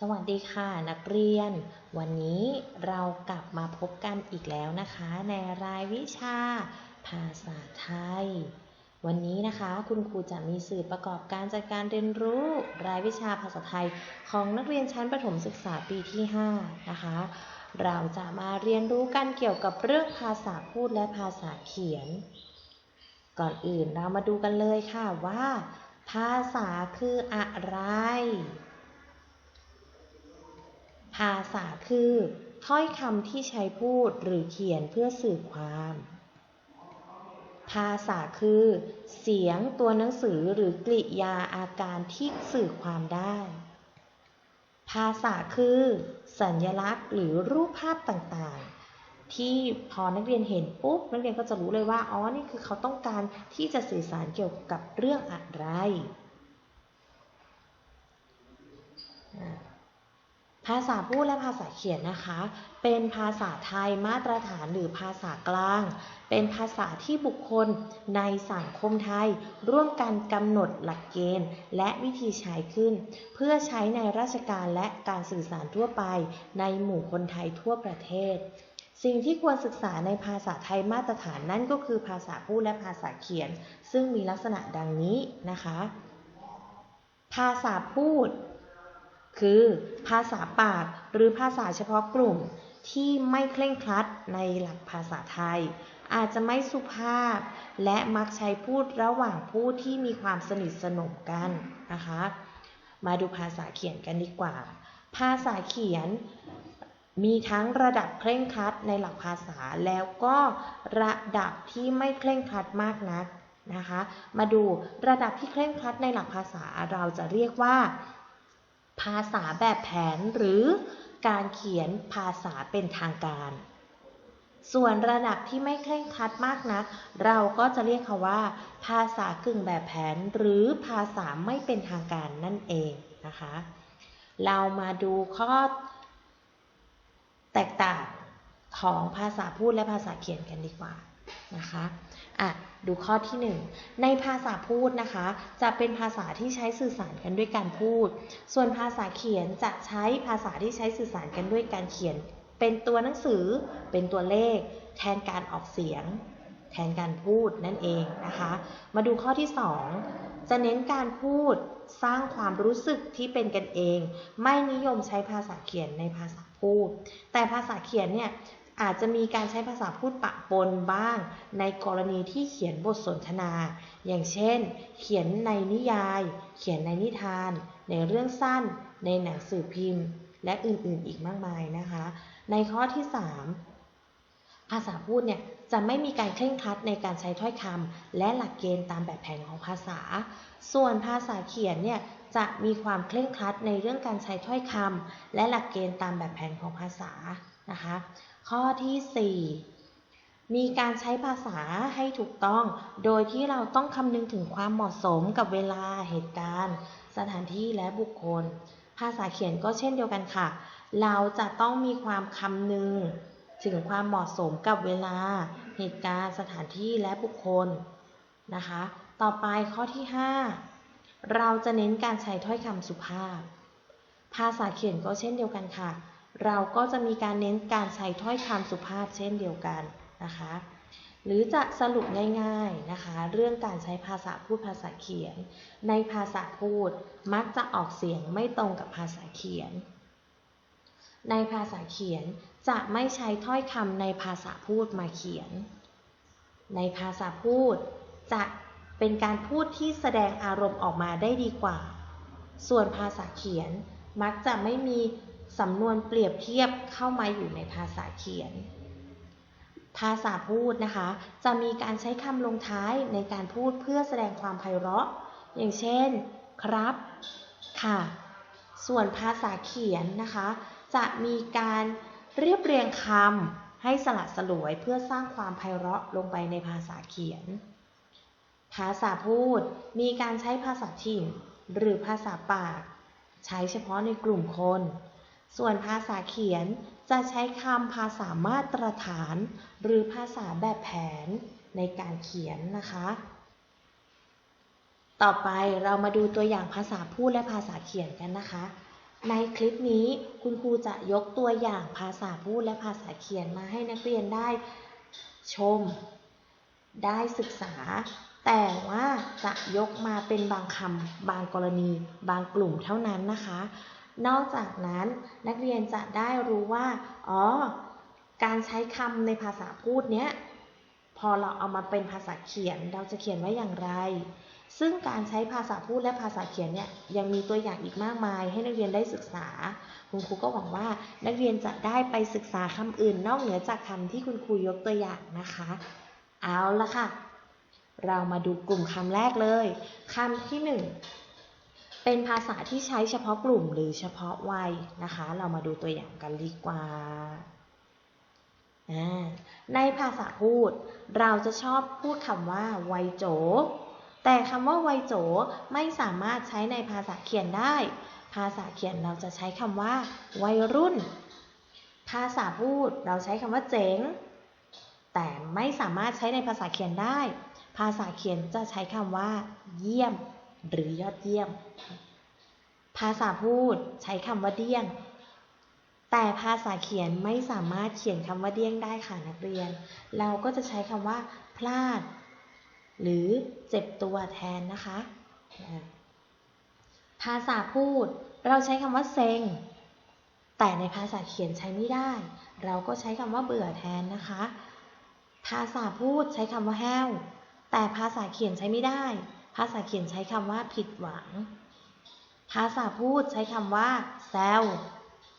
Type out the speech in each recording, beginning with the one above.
สวัสดีค่ะนักเรียน วันนี้เรากลับมาพบกันอีกแล้วนะคะ ในรายวิชา ภาษาไทย วันนี้นะคะคุณครูจะมีสื่อประกอบการจัดการเรียนรู้รายวิชาภาษาไทย ของนักเรียนชั้นประถมศึกษาปีที่ 5 นะคะ เราจะมาเรียนรู้กันเกี่ยวกับเรื่องภาษาพูดและภาษาเขียน ก่อนอื่นเรามาดูกันเลยค่ะว่า ภาษาคืออะไร ภาษาคือถ้อยคำที่ใช้พูดหรือเขียนเพื่อสื่อความ ภาษาคือ เสียงตัวหนังสือหรือกริยาอาการที่สื่อความได้ ภาษาคือ สัญลักษณ์หรือรูปภาพต่างๆ ที่พอนักเรียนเห็นปุ๊บนักเรียนก็จะรู้เลยว่าอ๋อนี่คือเขาต้องการที่จะสื่อสารเกี่ยวกับเรื่องอะไรอ่า ภาษาพูดและภาษาเขียนนะคะ เป็นภาษาไทยมาตรฐานหรือภาษากลาง เป็นภาษาที่บุคคลในสังคมไทย ร่วมกันกำหนดหลักเกณฑ์ และวิธีใช้ขึ้น เพื่อใช้ในราชการและการสื่อสารทั่วไป ในหมู่คนไทยทั่วประเทศ สิ่งที่ควรศึกษาในภาษาไทยมาตรฐานนั่นก็คือภาษาพูดและภาษาเขียน ซึ่งมีลักษณะดังนี้นะคะ ภาษาพูด คือภาษาปากหรือภาษาเฉพาะกลุ่มที่ไม่เคร่งครัดในหลักภาษาไทย อาจจะไม่สุภาพ และมักใช้พูดระหว่างผู้ที่มีความสนิทสนมกันนะคะ มาดูภาษาเขียนกันดีกว่า ภาษาเขียนมีทั้งระดับเคร่งครัดในหลักภาษาแล้วก็ระดับที่ไม่เคร่งครัดมากนักนะคะ มาดูระดับที่เคร่งครัดในหลักภาษาเราจะเรียกว่า ภาษาแบบแผนหรือการเขียนภาษาเป็นทางการ ส่วนระดับที่ไม่เคร่งครัดมากนัก เราก็จะเรียกเขาว่า ภาษากึ่งแบบแผนหรือภาษาไม่เป็นทางการนั่นเองนะคะ เรามาดูข้อแตกต่างของภาษาพูดและภาษาเขียนกันดีกว่านะคะ อะดูข้อที่ 1 ในภาษาพูดนะคะ จะเป็นภาษาที่ใช้สื่อสารกันด้วยการพูด ส่วนภาษาเขียนจะใช้ภาษาที่ใช้สื่อสารกันด้วยการเขียน เป็นตัวหนังสือ เป็นตัวเลข แทนการออกเสียง แทนการพูดนั่นเองนะคะ มาดูข้อที่ 2 จะเน้นการพูดสร้างความรู้สึกที่เป็นกันเอง ไม่นิยมใช้ภาษาเขียนในภาษาพูด แต่ภาษาเขียนเนี่ย อาจจะมีการใช้ภาษาพูดปะปนบ้าง ในกรณีที่เขียนบทสนทนา อย่างเช่น เขียนในนิยาย เขียนในนิทาน ในเรื่องสั้น ในหนังสือพิมพ์ และอื่นๆอีกมากมายนะคะ ในข้อที่ 3 ภาษาพูดเนี่ยจะไม่มีการเคร่งครัดในการใช้ถ้อยคำและหลักเกณฑ์ตามแบบแผนของภาษา ส่วนภาษาเขียนเนี่ยจะมีความเคร่งครัดในเรื่องการใช้ถ้อยคำและหลักเกณฑ์ตามแบบแผนของภาษานะคะ ข้อที่ 4 มีการใช้ภาษาให้ถูกต้อง โดยที่เราต้องคำนึงถึงความเหมาะสมกับเวลาเหตุการณ์ สถานที่และบุคคล ภาษาเขียนก็เช่นเดียวกันค่ะ เราจะต้องมีความคำนึงถึงความเหมาะสมกับเวลา เหตุการณ์ สถานที่และบุคคลนะคะ ต่อไปข้อที่ 5 เราจะเน้นการใช้ถ้อยคำสุภาพ ภาษาเขียนก็เช่นเดียวกันค่ะ เราก็จะมีการเน้นการใช้ถ้อยคำสุภาพเช่นเดียวกันนะคะ หรือจะสรุปง่ายๆนะคะ เรื่องการใช้ภาษาพูดภาษาเขียน ในภาษาพูดมักจะออกเสียงไม่ตรงกับภาษาเขียน ในภาษาเขียนจะไม่ใช้ถ้อยคำในภาษาพูดมาเขียน ในภาษาพูดจะเป็นการพูดที่แสดงอารมณ์ออกมาได้ดีกว่า ส่วนภาษาเขียนมักจะไม่มี สำนวนเปรียบเทียบเข้ามาอยู่ในภาษาเขียน ภาษาพูดนะคะ จะมีการใช้คำลงท้ายในการพูดเพื่อแสดงความไพเราะ อย่างเช่น ครับ ค่ะ ส่วนภาษาเขียนนะคะ จะมีการเรียบเรียงคำให้สลัดสลวยเพื่อสร้างความไพเราะลงไปในภาษาเขียน ภาษาพูดมีการใช้ภาษาถิ่น หรือภาษาปาก ใช้เฉพาะในกลุ่มคน ส่วนภาษาเขียนจะใช้คำภาษามาตรฐาน หรือภาษาแบบแผนในการเขียนนะคะ ต่อไปเรามาดูตัวอย่างภาษาพูดและภาษาเขียนกันนะคะ ในคลิปนี้คุณครูจะยกตัวอย่างภาษาพูดและภาษาเขียนมาให้นักเรียนได้ชม ได้ศึกษา แต่ว่าจะยกมาเป็นบางคำบางกรณี บางกลุ่มเท่านั้นนะคะ นอกจากนั้นนักเรียนจะได้รู้ว่า อ๋อ การใช้คำในภาษาพูดเนี้ย พอเราเอามาเป็นภาษาเขียนเราจะเขียนไว้อย่างไร ซึ่งการใช้ภาษาพูดและภาษาเขียนเนี่ยยังมีตัวอย่างอีกมากมาย ให้นักเรียนได้ศึกษา คุณครูก็หวังว่านักเรียนจะได้ไปศึกษาคำอื่น นอกเหนือจากคำที่คุณครูยกตัวอย่างนะคะ เอาละค่ะ เรามาดูกลุ่มคำแรกเลยคำที่หนึ่ง เป็นภาษาที่ใช้เฉพาะกลุ่มหรือเฉพาะวัยนะคะ เรามาดูตัวอย่างกันดีกว่า ในภาษาพูด เราจะชอบพูดคำว่าวัยโจ แต่คำว่าวัยโจไม่สามารถใช้ในภาษาเขียนได้ ภาษาเขียนเราจะใช้คำว่า วัยรุ่น ภาษาพูดเราใช้คำว่าเจ๋ง แต่ไม่สามารถใช้ในภาษาเขียนได้ ภาษาเขียนจะใช้คำว่า เยี่ยม หรือยอดเยี่ยม ภาษาพูดใช้คำว่าเดี้ยง แต่ภาษาเขียนไม่สามารถเขียนคำว่าเดี้ยงได้ค่ะนักเรียน เราก็จะใช้คำว่า พลาด หรือเจ็บตัวแทนนะคะ ภาษาพูดเราใช้คำว่าเซ็ง แต่ในภาษาเขียนใช้ไม่ได้ เราก็ใช้คำว่าเบื่อแทนนะคะ ภาษาพูดใช้คำว่าแห้ว แต่ภาษาเขียนใช้ไม่ได้ ภาษาเขียนใช้คำว่าผิดหวัง ภาษาพูดใช้คำว่าแซว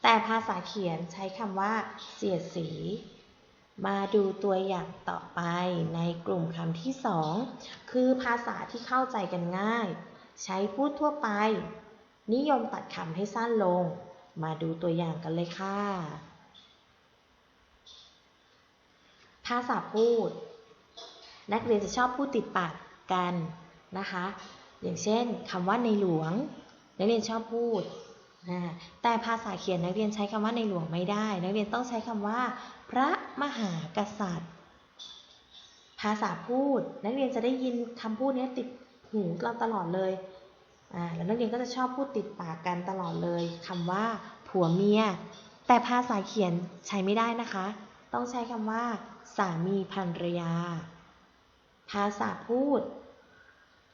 แต่ภาษาเขียนใช้คำว่า เสียดสี มาดูตัวอย่างต่อไปในกลุ่มคำที่สองคือภาษาที่เข้าใจกันง่าย ใช้พูดทั่วไป นิยมตัดคำให้สั้นลง มาดูตัวอย่างกันเลยค่ะ ภาษาพูด นักเรียนจะชอบพูดติดปากกัน นะคะ อย่างเช่นคำว่าในหลวงนักเรียนชอบพูด แต่ภาษาเขียนนักเรียนใช้คำว่าในหลวงไม่ได้ นักเรียนต้องใช้คำว่า พระมหากษัตริย์ ภาษาพูด นักเรียนจะได้ยินคำพูดนี้ติดหูเราตลอดเลยอ่าแล้วนักเรียนก็จะชอบพูดติดปากกันตลอดเลยคำว่า ผัวเมีย แต่ภาษาเขียนใช้ไม่ได้นะคะ ต้องใช้คำว่า สามีภรรยา ภาษาพูด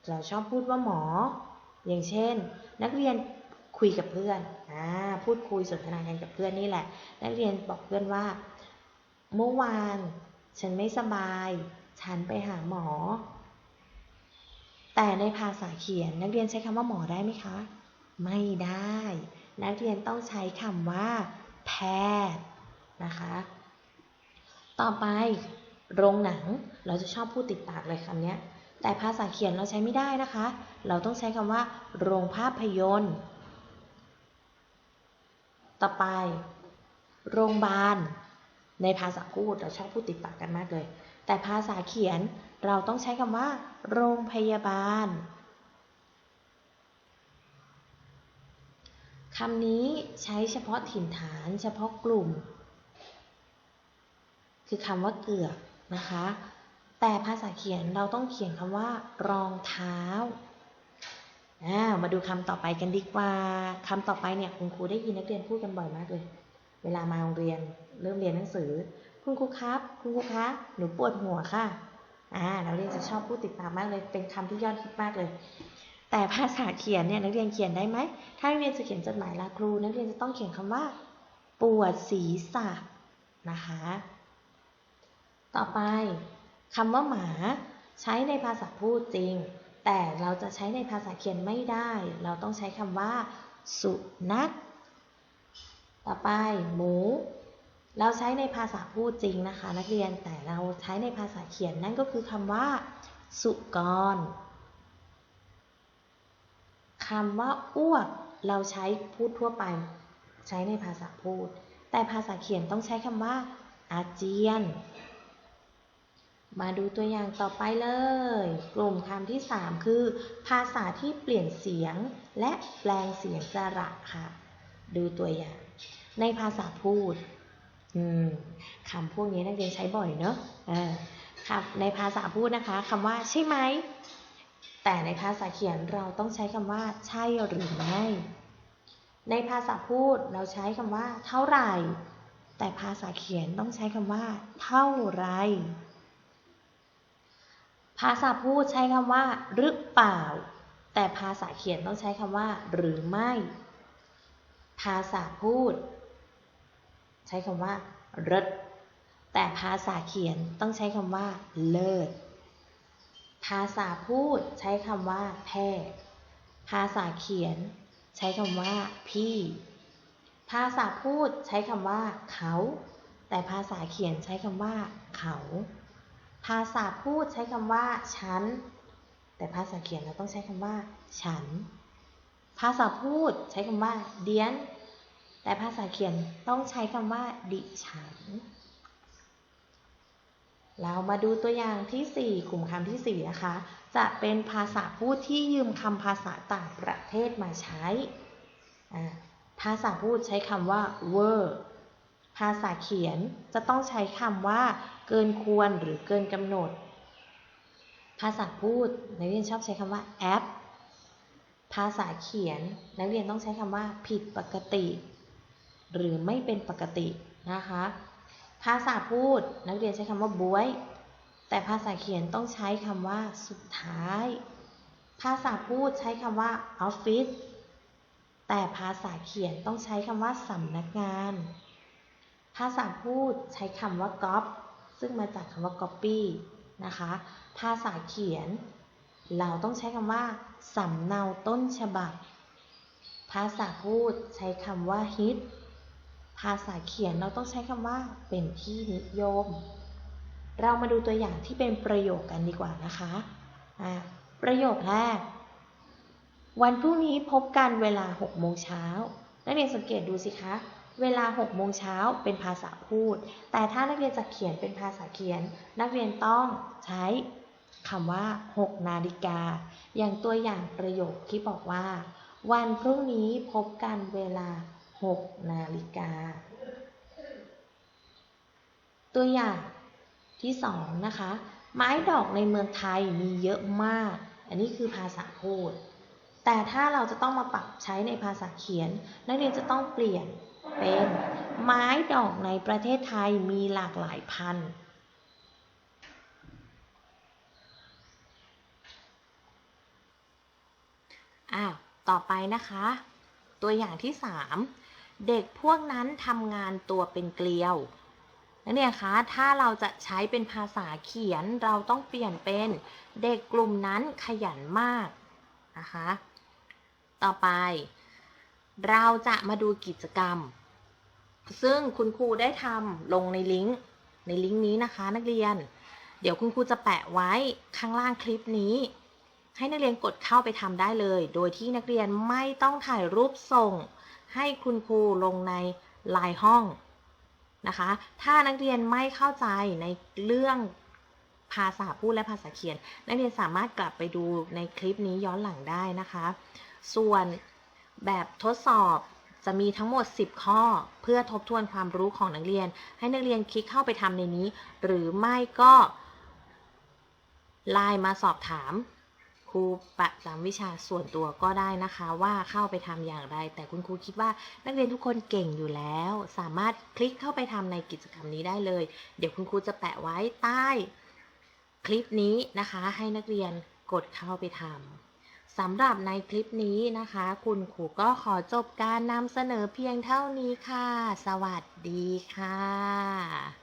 เราชอบพูดว่าหมอ อย่างเช่น นักเรียนคุยกับเพื่อนอ่าพูดคุยสนทนากันกับเพื่อนนี่แหละ นักเรียนบอกเพื่อนว่า เมื่อวาน ฉันไม่สบาย ฉันไปหาหมอ แต่ในภาษาเขียนนักเรียนใช้คำว่าหมอได้ไหมคะ ไม่ได้ นักเรียนต้องใช้คำว่า แพทย์นะคะ ต่อไป โรงหนังเราจะชอบพูดติดปากเลยคำนี้ แต่ภาษาเขียนเราใช้ไม่ได้นะคะ เราต้องใช้คำว่า โรงภาพยนตร์ ต่อไป โรงพยาบาล ในภาษาพูดเราชอบพูดติดปากกันมากเลย แต่ภาษาเขียนเราต้องใช้คำว่า โรงพยาบาลคำนี้ใช้เฉพาะถิ่นฐานเฉพาะกลุ่ม คือคำว่าเกือกนะคะ แต่ภาษาเขียนเราต้องเขียนคำว่ารองเท้ามาดูคำต่อไปกันดีกว่าคำต่อไปเนี่ยคุณครูได้ยินนักเรียนพูดกันบ่อยมากเลย เวลามาโรงเรียนเริ่มเรียนหนังสือ คุณครูครับ คุณครูคะหนูปวดหัวค่ะอ่านักเรียนจะชอบพูดติดปากมากเลย เป็นคำที่ยอดฮิตมากเลย แต่ภาษาเขียนเนี่ยนักเรียนเขียนได้ไหมถ้านักเรียนจะเขียนจดหมายลาครู นักเรียนจะต้องเขียนคำว่า ปวดศีรษะนะคะ ต่อไป คำว่าหมาใช้ในภาษาพูดจริง แต่เราจะใช้ในภาษาเขียนไม่ได้ เราต้องใช้คำว่า สุนัข ต่อไปหมู เราใช้ในภาษาพูดจริงนะคะ นักเรียน แต่เราใช้ในภาษาเขียนนั่นก็คือคำว่า สุกรคำว่าอ้วก เราใช้พูดทั่วไป ใช้ในภาษาพูด แต่ภาษาเขียนต้องใช้คำว่า อาเจียน มาดูตัวอย่างต่อไปเลย กลุ่มคำที่ 3 คือ ภาษาที่เปลี่ยนเสียงและแปลงเสียงสระค่ะ ดูตัวอย่าง ในภาษาพูดคำพวกนี้นักเรียนใช้บ่อยเนอะครับในภาษาพูดนะคะคำว่าใช่ไหม แต่ในภาษาเขียนเราต้องใช้คำว่า ใช่หรือไม่ ในภาษาพูดเราใช้คำว่า เท่าไหร่ แต่ภาษาเขียนต้องใช้คำว่า เท่าไร ภาษาพูดใช้คำว่าหรือเปล่า แต่ภาษาเขียนต้องใช้คำว่า หรือไม่ ภาษาพูด ใช้คำว่าเลิศแต่ภาษาเขียนต้องใช้คำว่า เลิศ ภาษาพูดใช้คำว่า แพทย์ ภาษาเขียน ใช้คำว่า พี่ ภาษาพูดใช้คำว่า เขา แต่ภาษาเขียนใช้คำว่า เขา ภาษาพูดใช้คำว่าฉัน แต่ภาษาเขียนเราต้องใช้คำว่า ฉัน ภาษาพูดใช้คำว่า เดียน แต่ภาษาเขียนต้องใช้คำว่า ดิฉัน เรามาดูตัวอย่างที่ 4 กลุ่มคำที่ 4 นะคะ จะเป็นภาษาพูดที่ยืมคำภาษาต่างประเทศมาใช้ ภาษาพูดใช้คำว่า were ภาษาเขียนจะต้องใช้คำว่า เกินควรหรือเกินกำหนด ภาษาพูดนักเรียนชอบใช้คำว่า app ภาษาเขียนนักเรียนต้องใช้คำว่า ผิดปกติ หรือไม่เป็นปกตินะคะ ภาษาพูดนักเรียนใช้คำว่าบวย แต่ภาษาเขียนต้องใช้คำว่าสุดท้าย ภาษาพูดใช้คำว่าออฟฟิศแต่ภาษาเขียนต้องใช้คำว่าสำนักงาน ภาษาพูดใช้คำว่าก๊อปซึ่งมาจากคำว่า copy นะคะ ภาษาเขียน เราต้องใช้คำว่าสำเนาต้นฉบับ ภาษาพูดใช้คำว่า hit ภาษาเขียนเราต้องใช้คำว่าเป็นที่นิยม เรามาดูตัวอย่างที่เป็นประโยคกันดีกว่านะคะะประโยคแรก วันพรุ่งนี้พบกันเวลา6โมงเช้านักเรียนสังเกตดูสิคะ เวลา6โมงเช้าเป็นภาษาพูด แต่ถ้านักเรียนจะเขียนเป็นภาษาเขียน นักเรียนต้องใช้คำว่า 6 นาฬิกา อย่างตัวอย่างประโยคที่บอกว่า วันพรุ่งนี้พบกันเวลา 6 นาฬิกา ตัวอย่างที่สองนะคะ ไม้ดอกในเมืองไทยมีเยอะมาก อันนี้คือภาษาพูด แต่ถ้าเราจะต้องมาปรับใช้ในภาษาเขียน นักเรียนจะต้องเปลี่ยน เป็นไม้ดอกในประเทศไทยมีหลากหลายพันธุ์อ้าว ต่อไปนะคะ ตัวอย่างที่ 3 เด็กพวกนั้นทำงานตัวเป็นเกลียวนักเรียนคะ ถ้าเราจะใช้เป็นภาษาเขียนเราต้องเปลี่ยนเป็นเด็กกลุ่มนั้นขยันมากนะคะ ต่อไป เราจะมาดูกิจกรรม ซึ่งคุณครูได้ทำลงในลิงก์ในลิงก์นี้นะคะ นักเรียน เดี๋ยวคุณครูจะแปะไว้ข้างล่างคลิปนี้ ให้นักเรียนกดเข้าไปทำได้เลย โดยที่นักเรียนไม่ต้องถ่ายรูปส่ง ให้คุณครูลงในไลน์ห้องนะคะ ถ้านักเรียนไม่เข้าใจในเรื่องภาษาพูดและภาษาเขียน นักเรียนสามารถกลับไปดูในคลิปนี้ย้อนหลังได้นะคะ ส่วน แบบทดสอบจะมีทั้งหมด 10 ข้อ เพื่อทบทวนความรู้ของนักเรียน ให้นักเรียนคลิกเข้าไปทำในนี้ หรือไม่ก็ไลน์มาสอบถาม ครูประจำวิชาส่วนตัวก็ได้นะคะ ว่าเข้าไปทำอย่างไร แต่คุณครูคิดว่านักเรียนทุกคนเก่งอยู่แล้ว สามารถคลิกเข้าไปทำในกิจกรรมนี้ได้เลย เดี๋ยวคุณครูจะแปะไว้ใต้ คลิปนี้นะคะ ให้นักเรียนกดเข้าไปทำ สำหรับในคลิปนี้นะคะ คุณครูก็ขอจบการนำเสนอเพียงเท่านี้ค่ะ สวัสดีค่ะ